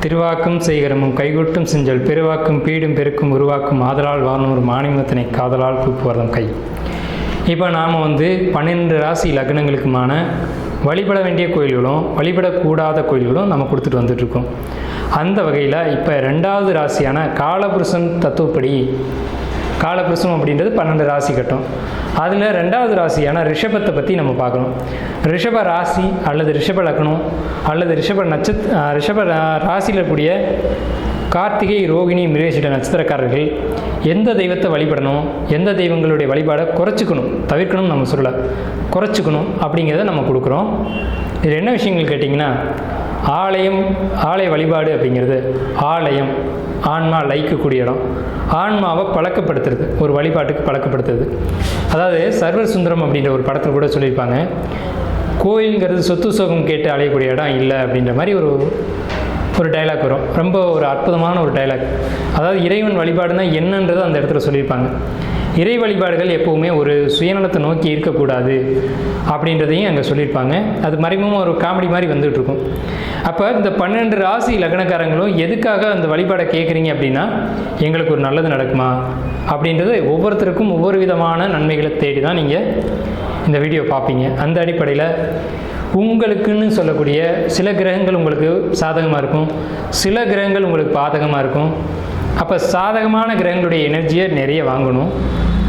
திருவாக்கும் செய்கரமும் கைகூட்டும் செஞ்சல் பெருவாக்கும் பீடும் பெருக்கும் உருவாக்கும் ஆதலால் வானூர் மானிமத்தினை காதலால் கூப்புவதும் கை. இப்போ நாம் வந்து பன்னிரெண்டு ராசி லக்னங்களுக்குமான வழிபட வேண்டிய கோயில்களும் வழிபடக்கூடாத கோயில்களும் நம்ம கொடுத்துட்டு வந்துட்ருக்கோம் அந்த வகையில் இப்போ ரெண்டாவது ராசியான காலபுருஷன் தத்துவப்படி காலப்பிரசவம் அப்படின்றது பன்னெண்டு ராசி கட்டம். அதில் ரெண்டாவது ராசியான ரிஷபத்தை பற்றி நம்ம பார்க்கணும். ரிஷப ராசி அல்லது ரிஷப லக்னம் அல்லது ரிஷப நட்சத் ரிஷப ரா- ராசியில் இருக்கக்கூடிய கார்த்திகை ரோகிணி மிரேசிட்ட நட்சத்திரக்காரர்கள் எந்த தெய்வத்தை வழிபடணும் எந்த தெய்வங்களுடைய வழிபாடை குறைச்சிக்கணும் தவிர்க்கணும் நம்ம சொல்லலை. குறைச்சிக்கணும் அப்படிங்கிறத நம்ம கொடுக்குறோம். இதில் என்ன விஷயங்கள் கேட்டிங்கன்னா ஆலயம் ஆலய வழிபாடு அப்படிங்கிறது ஆலயம் ஆன்மா லயிக்கக்கூடிய இடம். ஆன்மாவை பழக்கப்படுத்துறது ஒரு வழிபாட்டுக்கு பழக்கப்படுத்துறது. அதாவது சர்வர் சுந்தரம் அப்படின்ற ஒரு படத்தில் கூட சொல்லியிருப்பாங்க. கோயிலுங்கிறது சொத்து சோகம் கேட்டு அலையக்கூடிய இடம் இல்லை அப்படின்ற மாதிரி ஒரு ஒரு டைலாக் வரும். ரொம்ப ஒரு அற்புதமான ஒரு டைலாக் அதாவது இறைவன் வழிபாடுனா என்னன்றது அந்த இடத்துல சொல்லியிருப்பாங்க. இறை வழிபாடுகள் எப்போவுமே ஒரு சுயநலத்தை நோக்கி இருக்கக்கூடாது அப்படின்றதையும் அங்கே சொல்லியிருப்பாங்க. அது மறைமுகமாக ஒரு காமெடி மாதிரி வந்துட்டு இருக்கும் அப்போ இந்த பன்னெண்டு ராசி லக்னக்காரங்களும் எதுக்காக அந்த வழிபாடை கேட்குறீங்க அப்படின்னா எங்களுக்கு ஒரு நல்லது நடக்குமா? அப்படின்றது ஒவ்வொருத்தருக்கும் ஒவ்வொரு விதமான நன்மைகளை தேடி தான் நீங்கள் இந்த வீடியோ பார்ப்பீங்க அந்த அடிப்படையில் உங்களுக்குன்னு சொல்லக்கூடிய சில கிரகங்கள் உங்களுக்கு சாதகமாக இருக்கும். சில கிரகங்கள் உங்களுக்கு பாதகமாக இருக்கும். அப்போ சாதகமான கிரகங்களுடைய எனர்ஜியை நிறைய வாங்கணும்.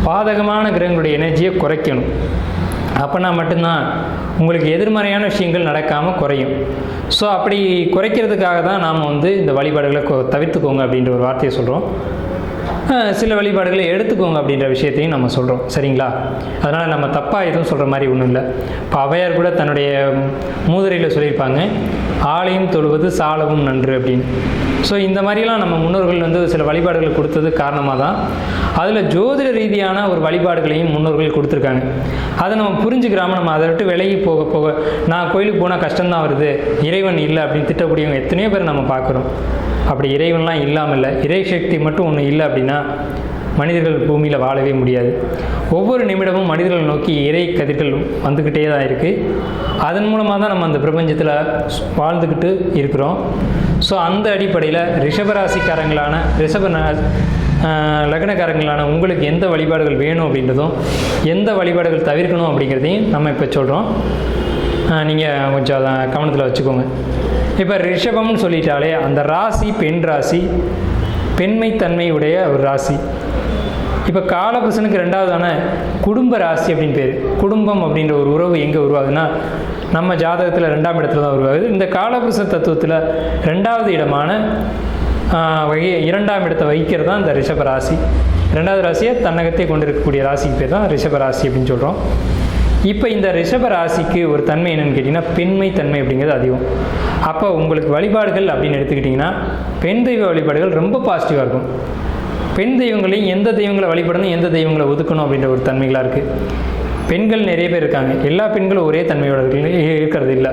பாதகமான கிரகங்களுடைய எனர்ஜியை குறைக்கணும். அப்போனா மட்டும்தான் உங்களுக்கு எதிர்மறையான விஷயங்கள் நடக்காமல் குறையும். ஸோ அப்படி குறைக்கிறதுக்காக தான் நாம் வந்து இந்த வழிபாடுகளை கொ- தவிர்த்துக்கோங்க அப்படின்ற ஒரு வார்த்தையை சொல்கிறோம் சில வழிபாடுகளை எடுத்துக்கோங்க அப்படின்ற விஷயத்தையும் நம்ம சொல்கிறோம் சரிங்களா? அதனால் நம்ம தப்பாக எதுவும் சொல்கிற மாதிரி ஒன்றும் இல்லை. இப்போ அவையார் கூட தன்னுடைய மூதுரையில் சொல்லியிருப்பாங்க ஆலயம் தொழுவது சாலவும் நன்று அப்படின்னு. ஸோ இந்த மாதிரிலாம் நம்ம முன்னோர்கள் வந்து சில வழிபாடுகள் கொடுத்தது காரணமாக தான் அதில் ஜோதிட ரீதியான ஒரு வழிபாடுகளையும் முன்னோர்கள் கொடுத்துருக்காங்க. அதை நம்ம புரிஞ்சுக்கிறாமல் நம்ம அதை விட்டு விலகி போக போக நான் கோயிலுக்கு போனால் கஷ்டம்தான் வருது இறைவன் இல்லை அப்படின்னு திட்டக்கூடியவங்க எத்தனையோ பேர் நம்ம பார்க்குறோம். அப்படி இறைவன்லாம் இல்லாமல் இல்லை இறை சக்தி மட்டும் ஒன்று இல்லை அப்படின்னா மனிதர்கள் பூமியில் வாழவே முடியாது. ஒவ்வொரு நிமிடமும் மனிதர்கள் நோக்கி இறை கதிர்கள் வந்துக்கிட்டே தான் இருக்குது அதன் மூலமாக தான் நம்ம அந்த பிரபஞ்சத்தில் வாழ்ந்துக்கிட்டு இருக்கிறோம். ஸோ அந்த அடிப்படையில் ரிஷபராசிக்காரங்களான ரிஷப லக்னக்காரங்களான உங்களுக்கு எந்த வழிபாடுகள் வேணும் அப்படின்றதும் எந்த வழிபாடுகள் தவிர்க்கணும் அப்படிங்கிறதையும் நம்ம இப்போ சொல்கிறோம் நீங்கள் கொஞ்சம் அதை கவனத்தில் வச்சுக்கோங்க. இப்போ ரிஷபம்னு சொல்லிட்டாலே அந்த ராசி பெண் ராசி பெண்மைத்தன்மை உடைய ஒரு ராசி. இப்போ காலபுசனுக்கு ரெண்டாவதான குடும்ப ராசி அப்படின்னு பேர். குடும்பம் அப்படின்ற ஒரு உறவு எங்கே உருவாகுதுன்னா நம்ம ஜாதகத்தில் ரெண்டாம் இடத்துல தான் உருவாகுது. இந்த காலபுருஷ தத்துவத்தில் ரெண்டாவது இடமான வகை இரண்டாம் இடத்தை வகிக்கிறது தான் இந்த ரிஷப ராசி. ரெண்டாவது ராசியை தன்னகத்தை கொண்டிருக்கக்கூடிய ராசிக்கு பேர் தான் ரிஷப ராசி அப்படின்னு சொல்கிறோம் இப்போ இந்த ரிஷப ராசிக்கு ஒரு தன்மை என்னன்னு கேட்டிங்கன்னா பெண்மை தன்மை அப்படிங்கிறது அதிகம். அப்போ உங்களுக்கு வழிபாடுகள் அப்படின்னு எடுத்துக்கிட்டிங்கன்னா பெண் தெய்வ வழிபாடுகள் ரொம்ப பாசிட்டிவாக இருக்கும். பெண் தெய்வங்களையும் எந்த தெய்வங்களை வழிபடணும் எந்த தெய்வங்களை ஒதுக்கணும் அப்படின்ற ஒரு தன்மைகளாக இருக்குது பெண்கள் நிறைய பேர் இருக்காங்க. எல்லா பெண்களும் ஒரே தன்மையோட இருக்கிறது இல்லை.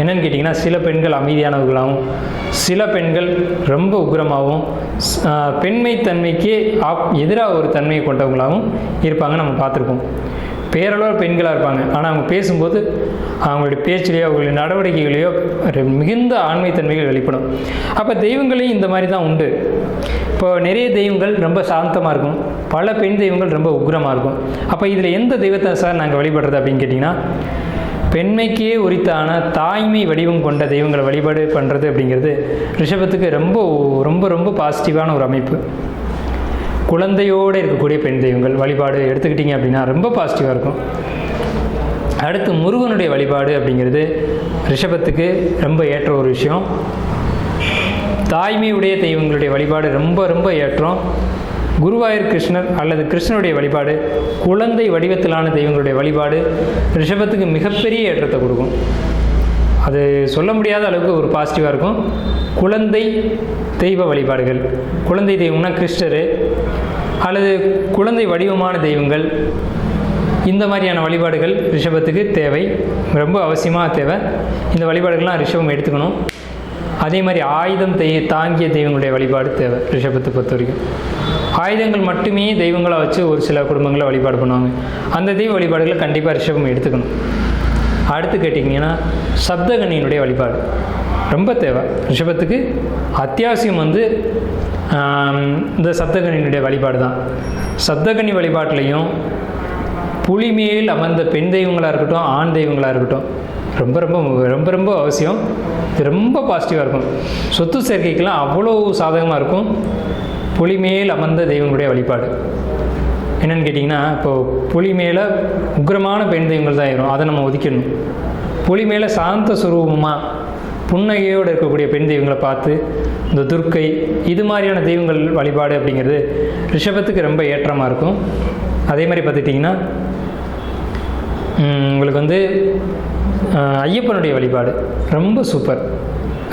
என்னன்னு கேட்டிங்கன்னா சில பெண்கள் அமைதியானவர்களாகவும் சில பெண்கள் ரொம்ப உக்ரமாகவும் பெண்மை தன்மைக்கு ஆப் எதிராக ஒரு தன்மையை கொண்டவங்களாகவும் இருப்பாங்க நம்ம பார்த்துருக்கோம் பேரளவு பெண்களாக இருப்பாங்க. ஆனால் அவங்க பேசும்போது அவங்களுடைய பேச்சிலேயோ அவங்களுடைய நடவடிக்கைகளையோ மிகுந்த ஆண்மைத்தன்மைகள் வெளிப்படும். அப்போ தெய்வங்களையும் இந்த மாதிரி தான் உண்டு. இப்போ நிறைய தெய்வங்கள் ரொம்ப சாந்தமாக இருக்கும். பல பெண் தெய்வங்கள் ரொம்ப உக்ரமாக இருக்கும். அப்போ இதில் எந்த தெய்வத்தை சார் நாங்கள் வழிபடுறது அப்படின்னு கேட்டிங்கன்னா பெண்மைக்கே உரித்தான தாய்மை வடிவம் கொண்ட தெய்வங்களை வழிபாடு பண்ணுறது அப்படிங்கிறது ரிஷபத்துக்கு ரொம்ப ரொம்ப ரொம்ப பாசிட்டிவான ஒரு அமைப்பு. குழந்தையோடு இருக்கக்கூடிய பெண் தெய்வங்கள் வழிபாடு எடுத்துக்கிட்டிங்க அப்படின்னா ரொம்ப பாசிட்டிவாக இருக்கும். அடுத்து முருகனுடைய வழிபாடு அப்படிங்கிறது ரிஷபத்துக்கு ரொம்ப ஏற்ற ஒரு விஷயம். தாய்மையுடைய தெய்வங்களுடைய வழிபாடு ரொம்ப ரொம்ப ஏற்றம். குருவாயூர் கிருஷ்ணர் அல்லது கிருஷ்ணனுடைய வழிபாடு குழந்தை வடிவத்திலான தெய்வங்களுடைய வழிபாடு ரிஷபத்துக்கு மிகப்பெரிய ஏற்றத்தை கொடுக்கும். அது சொல்ல முடியாத அளவுக்கு ஒரு பாசிட்டிவாக இருக்கும். குழந்தை தெய்வ வழிபாடுகள். குழந்தை தெய்வம்னா கிறிஸ்டரு அல்லது குழந்தை வடிவமான தெய்வங்கள். இந்த மாதிரியான வழிபாடுகள் ரிஷபத்துக்கு தேவை. ரொம்ப அவசியமாக தேவை. இந்த வழிபாடுகள்லாம் ரிஷபம் எடுத்துக்கணும். அதே மாதிரி ஆயுதம் தெய் தாங்கிய தெய்வங்களுடைய வழிபாடு தேவை ரிஷபத்தை பொறுத்த வரைக்கும் ஆயுதங்கள் மட்டுமே தெய்வங்களாக வச்சு ஒரு சில குடும்பங்களை வழிபாடு பண்ணுவாங்க. அந்த தெய்வ வழிபாடுகளை கண்டிப்பாக ரிஷபம் எடுத்துக்கணும். அடுத்து கேட்டிங்கன்னா சப்தகனியினுடைய வழிபாடு. ரொம்ப தேவை. ரிஷபத்துக்கு அத்தியாவசியம் வந்து இந்த சப்தகனியினுடைய வழிபாடு தான். சப்தகனி வழிபாட்டிலையும் புலிமேல் அமர்ந்த பெண் தெய்வங்களாக இருக்கட்டும் ஆண் தெய்வங்களாக இருக்கட்டும் ரொம்ப ரொம்ப ரொம்ப ரொம்ப அவசியம். இது ரொம்ப பாசிட்டிவாக இருக்கும். சொத்து சேர்க்கைக்கெல்லாம் அவ்வளோ சாதகமாக இருக்கும். புலிமேல் அமர்ந்த தெய்வங்களுடைய வழிபாடு. என்னன்னு கேட்டிங்கன்னா இப்போது புலி மேலே உக்கிரமான பெண் தெய்வங்கள் தான் ஆயிரும் அதை நம்ம ஒதுக்கிடணும். புலி மேலே சாந்த சுரூபமாக புன்னகையோடு இருக்கக்கூடிய பெண் தெய்வங்களை பார்த்து இந்த துர்க்கை இது மாதிரியான தெய்வங்கள் வழிபாடு அப்படிங்கிறது ரிஷபத்துக்கு ரொம்ப ஏற்றமாக இருக்கும். அதே மாதிரி பார்த்துட்டிங்கன்னா உங்களுக்கு வந்து ஐயப்பனுடைய வழிபாடு ரொம்ப சூப்பர்.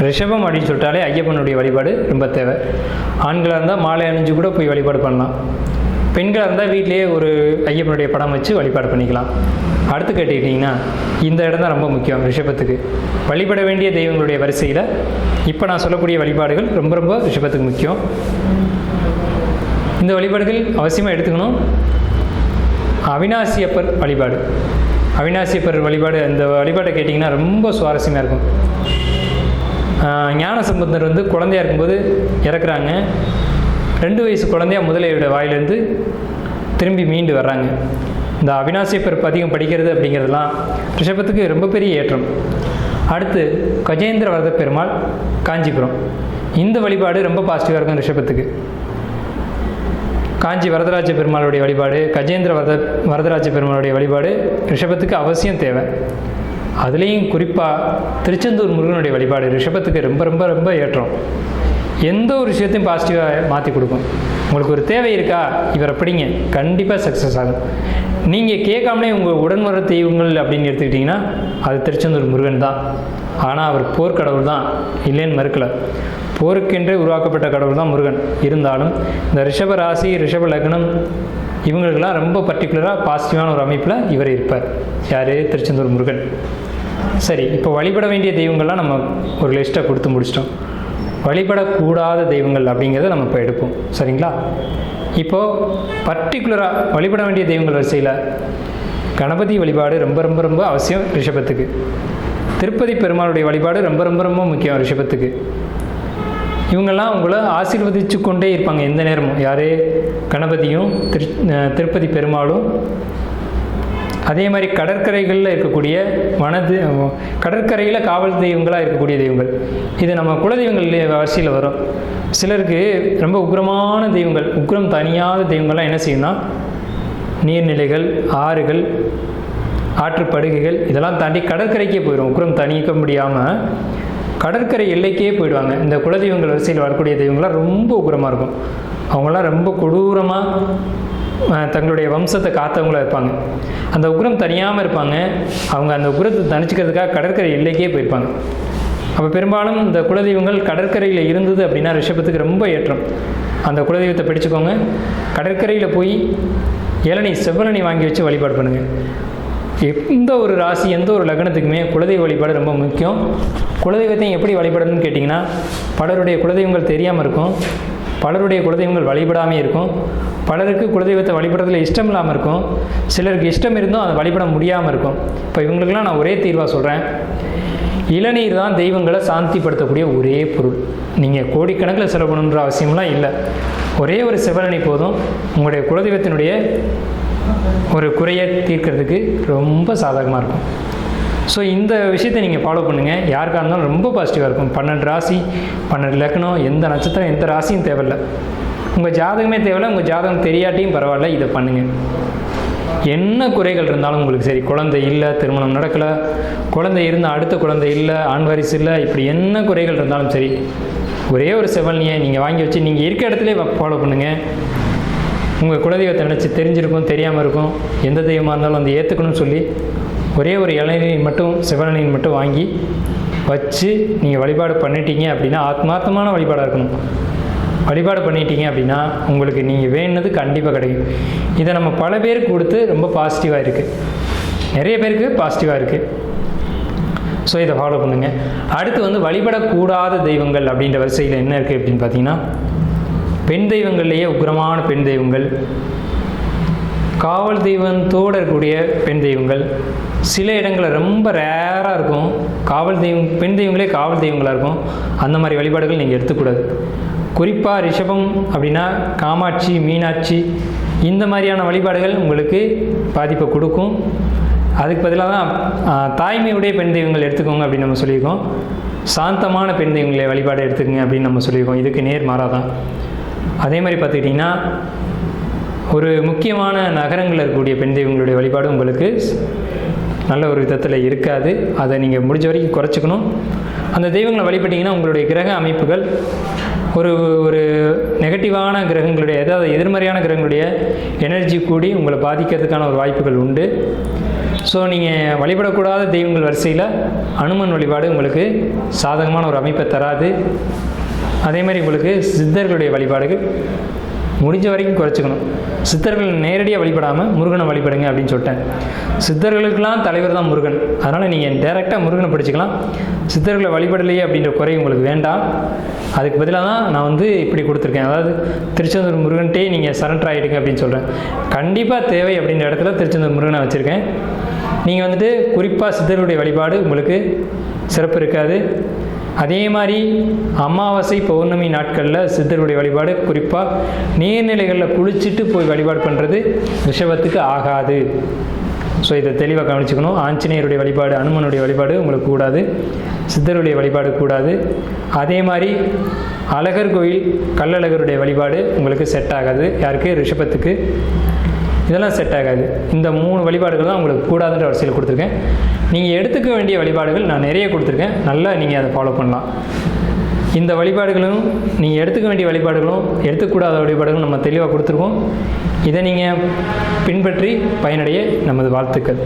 ரிஷபம் அப்படின்னு சொல்லிட்டாலே ஐயப்பனுடைய வழிபாடு ரொம்ப தேவை. ஆண்களாக இருந்தால் மாலை அணிஞ்சு கூட போய் வழிபாடு பண்ணலாம். பெண்களாக இருந்தால் வீட்டிலேயே ஒரு ஐயப்பனுடைய படம் வச்சு வழிபாடு பண்ணிக்கலாம். அடுத்து கேட்டுக்கிட்டிங்கன்னா இந்த இடம் தான் ரொம்ப முக்கியம் ரிஷபத்துக்கு. வழிபட வேண்டிய தெய்வங்களுடைய வரிசையில் இப்போ நான் சொல்லக்கூடிய வழிபாடுகள் ரொம்ப ரொம்ப ரிஷபத்துக்கு முக்கியம். இந்த வழிபாடுகள் அவசியமாக எடுத்துக்கணும். அவினாசியப்பர் வழிபாடு. அவினாசியப்பர் வழிபாடு அந்த வழிபாட்டை கேட்டிங்கன்னா ரொம்ப சுவாரஸ்யமாக இருக்கும். ஞான சம்பந்தர் வந்து குழந்தையா இருக்கும்போது இறக்குறாங்க. ரெண்டு வயசு குழந்தையா முதலையோட வாயிலிருந்து திரும்பி மீண்டு வர்றாங்க. இந்த அவினாசி பிறப்பு அதிகம் படிக்கிறது அப்படிங்கிறதுலாம் ரிஷபத்துக்கு ரொம்ப பெரிய ஏற்றம். அடுத்து கஜேந்திர வரத பெருமாள் காஞ்சிபுரம். இந்த வழிபாடு ரொம்ப பாசிட்டிவாக இருக்கும் ரிஷபத்துக்கு. காஞ்சி வரதராஜ பெருமாளுடைய வழிபாடு கஜேந்திர வரத வரதராஜ பெருமாளுடைய வழிபாடு ரிஷபத்துக்கு அவசியம் தேவை. அதுலேயும் குறிப்பாக திருச்செந்தூர் முருகனுடைய வழிபாடு ரிஷபத்துக்கு ரொம்ப ரொம்ப ரொம்ப ஏற்றம். எந்த ஒரு விஷயத்தையும் பாசிட்டிவாக மாற்றி கொடுக்கும். உங்களுக்கு ஒரு தேவை இருக்கா? இவரை பிடிங்க. கண்டிப்பாக சக்ஸஸ் ஆகும். நீங்கள் கேட்காமலே உங்கள் உடன் வர தெய்வங்கள் அப்படின்னு எடுத்துக்கிட்டிங்கன்னா அது திருச்செந்தூர் முருகன் தான். ஆனால் அவர் போர்க்கடவுள் தான். இல்லைன்னு மறுக்கலை. போருக்கென்றே உருவாக்கப்பட்ட கடவுள் தான் முருகன். இருந்தாலும் இந்த ரிஷப ராசி ரிஷப லக்னம் இவங்களுக்கெல்லாம் ரொம்ப பர்டிகுலராக பாசிட்டிவான ஒரு அமைப்பில் இவர் இருப்பார். யார்? திருச்செந்தூர் முருகன். சரி இப்போ வழிபட வேண்டிய தெய்வங்கள்லாம் நம்ம ஒரு லிஸ்ட்டை கொடுத்து முடிச்சிட்டோம். வழிபடக்கூடாத தெய்வங்கள் அப்படிங்கிறத நம்ம இப்போ எடுப்போம். சரிங்களா? இப்போது பர்டிகுலராக வழிபட வேண்டிய தெய்வங்கள் வரிசையில் கணபதி வழிபாடு ரொம்ப ரொம்ப ரொம்ப அவசியம் ரிஷபத்துக்கு. திருப்பதி பெருமாளுடைய வழிபாடு ரொம்ப ரொம்ப ரொம்ப முக்கியம் ரிஷபத்துக்கு. இவங்கெல்லாம் உங்களை ஆசீர்வதிச்சு கொண்டே இருப்பாங்க எந்த நேரமும். யார்? கணபதியும் திரு திருப்பதி பெருமாளும் அதே மாதிரி கடற்கரைகளில் இருக்கக்கூடிய வனது கடற்கரையில் காவல் தெய்வங்களாக இருக்கக்கூடிய தெய்வங்கள். இது நம்ம குலதெய்வங்கள் வரிசையில் வரும். சிலருக்கு ரொம்ப உக்ரமான தெய்வங்கள் உக்ரம் தனியாத தெய்வங்கள்லாம் என்ன செய்யணும்னா நீர்நிலைகள் ஆறுகள் ஆற்றுப்படுகைகள் இதெல்லாம் தாண்டி கடற்கரைக்கே போயிடும் உக்ரம் தணிக்க முடியாமல் கடற்கரை எல்லைக்கே போயிடுவாங்க. இந்த குலதெய்வங்கள் வரிசையில் வரக்கூடிய தெய்வங்கள்லாம் ரொம்ப உக்ரமாக இருக்கும். அவங்களாம் ரொம்ப கொடூரமாக தங்களுடைய வம்சத்தை காத்தவங்களாக இருப்பாங்க. அந்த உக்ரம் தனியாமல் இருப்பாங்க. அவங்க அந்த உக்ரத்தை தணிச்சிக்கிறதுக்காக கடற்கரை எல்லைக்கே போயிருப்பாங்க. அப்போ பெரும்பாலும் இந்த குலதெய்வங்கள் கடற்கரையில் இருந்தது அப்படின்னா ரிஷபத்துக்கு ரொம்ப ஏற்றம். அந்த குலதெய்வத்தை பிடிச்சுக்கோங்க. கடற்கரையில் போய் இளநீ செவ்வளனி வாங்கி வச்சு வழிபாடு பண்ணுங்கள் எந்த ஒரு ராசி எந்த ஒரு லக்னத்துக்குமே குலதெய்வ வழிபாடு ரொம்ப முக்கியம். குலதெய்வத்தையும் எப்படி வழிபடணும்னு கேட்டிங்கன்னா பலருடைய குலதெய்வங்கள் தெரியாமல் இருக்கும். பலருடைய குலதெய்வங்கள் வழிபடாமே இருக்கும். பலருக்கு குலதெய்வத்தை வழிபடுறதுல இஷ்டம் இல்லாமல் இருக்கும். சிலருக்கு இஷ்டம் இருந்தும் அதை வழிபட முடியாமல் இருக்கும். இப்போ இவங்களுக்கெல்லாம் நான் ஒரே தீர்வாக சொல்கிறேன் இளநீர் தான் தெய்வங்களை சாந்திப்படுத்தக்கூடிய ஒரே பொருள். நீங்கள் கோடிக்கணக்கில் செலவு பண்ணணுன்ற அவசியம்லாம் இல்லை. ஒரே ஒரு சிவனணி போதும். உங்களுடைய குலதெய்வத்தினுடைய ஒரு குறையை தீர்க்கிறதுக்கு ரொம்ப சாதகமாக இருக்கும். ஸோ இந்த விஷயத்தை நீங்கள் ஃபாலோ பண்ணுங்கள் யாருக்காக இருந்தாலும் ரொம்ப பாசிட்டிவாக இருக்கும். பன்னெண்டு ராசி பன்னெண்டு லக்னம் எந்த நட்சத்திரம் எந்த ராசியும் தேவையில்லை. உங்கள் ஜாதகமே தேவையில்லை உங்கள் ஜாதகம் தெரியாட்டியும் பரவாயில்ல இதை பண்ணுங்கள் என்ன குறைகள் இருந்தாலும் உங்களுக்கு சரி. குழந்தை இல்லை திருமணம் நடக்கலை குழந்தை இருந்தால் அடுத்த குழந்தை இல்லை ஆண் வாரிசு இல்லை இப்படி என்ன குறைகள் இருந்தாலும் சரி ஒரே ஒரு செவல்னியை நீங்கள் வாங்கி வச்சு நீங்கள் இருக்க இடத்துல ஃபாலோ பண்ணுங்கள் உங்கள் குலதெய்வத்தை நினச்சி தெரிஞ்சிருக்கும் தெரியாமல் இருக்கும். எந்த தெய்வமாக இருந்தாலும் வந்து ஏற்றுக்கணும்னு சொல்லி ஒரே ஒரு இளநீர் மட்டும் சிவநீர் மட்டும் வாங்கி வச்சு நீங்கள் வழிபாடு பண்ணிட்டீங்க அப்படின்னா ஆத்மார்த்தமான வழிபாடாக இருக்கணும். வழிபாடு பண்ணிட்டீங்க அப்படின்னா உங்களுக்கு நீங்கள் வேணுனது கண்டிப்பாக கிடைக்கும். இதை நம்ம பல பேருக்கு கொடுத்து ரொம்ப பாசிட்டிவாக இருக்குது நிறைய பேருக்கு பாசிட்டிவாக இருக்குது ஸோ இதை ஃபாலோ பண்ணுங்கள் அடுத்து வந்து வழிபடக்கூடாத தெய்வங்கள் அப்படின்ற வரிசையில் என்ன இருக்குது அப்படின்னு பார்த்தீங்கன்னா பெண் தெய்வங்கள்லேயே உக்கிரமான பெண் தெய்வங்கள் காவல் தெய்வத்தோடு இருக்கக்கூடிய பெண் தெய்வங்கள். சில இடங்களில் ரொம்ப ரேராக இருக்கும். காவல் தெய்வம் பெண் தெய்வங்களே காவல் தெய்வங்களாக இருக்கும். அந்த மாதிரி வழிபாடுகள் நீங்கள் எடுத்துக்கூடாது. குறிப்பாக ரிஷபம் அப்படின்னா காமாட்சி மீனாட்சி இந்த மாதிரியான வழிபாடுகள் உங்களுக்கு பாதிப்பை கொடுக்கும். அதுக்கு பதிலாக தான் தாய்மையுடைய பெண் தெய்வங்கள் எடுத்துக்கோங்க அப்படின்னு நம்ம சொல்லியிருக்கோம். சாந்தமான பெண் தெய்வங்களை வழிபாடு எடுத்துக்கோங்க அப்படின்னு நம்ம சொல்லியிருக்கோம். இதுக்கு நேர் மாறாதான். அதே மாதிரி பார்த்துக்கிட்டிங்கன்னா ஒரு முக்கியமான நகரங்களில் இருக்கக்கூடிய பெண் தெய்வங்களுடைய வழிபாடு உங்களுக்கு நல்ல ஒரு விதத்தில் இருக்காது. அதை நீங்கள் முடிஞ்ச வரைக்கும் குறைச்சிக்கணும். அந்த தெய்வங்களை வழிபட்டிங்கன்னா உங்களுடைய கிரக அமைப்புகள் ஒரு ஒரு நெகட்டிவான கிரகங்களுடைய அதாவது எதிர்மறையான கிரகங்களுடைய எனர்ஜி கூடி உங்களை பாதிக்கிறதுக்கான ஒரு வாய்ப்புகள் உண்டு. ஸோ நீங்கள் வழிபடக்கூடாத தெய்வங்கள் வரிசையில் அனுமன் வழிபாடு உங்களுக்கு சாதகமான ஒரு அமைப்பை தராது. அதே மாதிரி உங்களுக்கு சித்தர்களுடைய வழிபாடுகள் முடிஞ்ச வரைக்கும் குறைச்சிக்கணும். சித்தர்கள் நேரடியாக வழிபடாமல் முருகனை வழிபடுங்க அப்படின்னு சொல்லிட்டேன் சித்தர்களுக்கெல்லாம் தலைவர் தான் முருகன். அதனால் நீங்கள் டேரெக்டாக முருகனை படிச்சுக்கலாம். சித்தர்களை வழிபடலையே அப்படின்ற குறை உங்களுக்கு வேண்டாம். அதுக்கு பதிலாக தான் நான் வந்து இப்படி கொடுத்துருக்கேன். அதாவது திருச்செந்தூர் முருகன்ட்டே நீங்கள் சரண்டர் ஆகிடுங்க அப்படின்னு சொல்கிறேன் கண்டிப்பாக தேவை அப்படின்ற இடத்துல திருச்செந்தூர் முருகனை வச்சுருக்கேன். நீங்கள் வந்துட்டு குறிப்பாக சித்தருடைய வழிபாடு உங்களுக்கு சிறப்பு இருக்காது. அதே மாதிரி அமாவாசை பௌர்ணமி நாட்களில் சித்தருடைய வழிபாடு குறிப்பாக நீர்நிலைகளில் குளிச்சுட்டு போய் வழிபாடு பண்ணுறது ரிஷபத்துக்கு ஆகாது. ஸோ இதை தெளிவாக கவனிச்சுக்கணும். ஆஞ்சநேயருடைய வழிபாடு அனுமனுடைய வழிபாடு உங்களுக்கு கூடாது. சித்தருடைய வழிபாடு கூடாது. அதே மாதிரி அழகர் கோயில் கள்ளழகருடைய வழிபாடு உங்களுக்கு செட் ஆகாது. யாருக்கு? ரிஷபத்துக்கு. இதெல்லாம் செட் ஆகாது. இந்த மூணு வழிபாடுகள் தான் உங்களுக்கு கூடாதுன்ற வரிசையில் கொடுத்துருக்கேன். நீங்கள் எடுத்துக்க வேண்டிய வழிபாடுகள் நான் நிறைய கொடுத்துருக்கேன். நல்லா நீங்கள் அதை ஃபாலோ பண்ணலாம். இந்த வழிபாடுகளும் நீங்கள் எடுத்துக்க வேண்டிய வழிபாடுகளும் எடுத்துக்கூடாத வழிபாடுகளும் நம்ம தெளிவாக கொடுத்துருக்கோம். இதை நீங்கள் பின்பற்றி பயனடைய நமது வாழ்த்துக்கள்.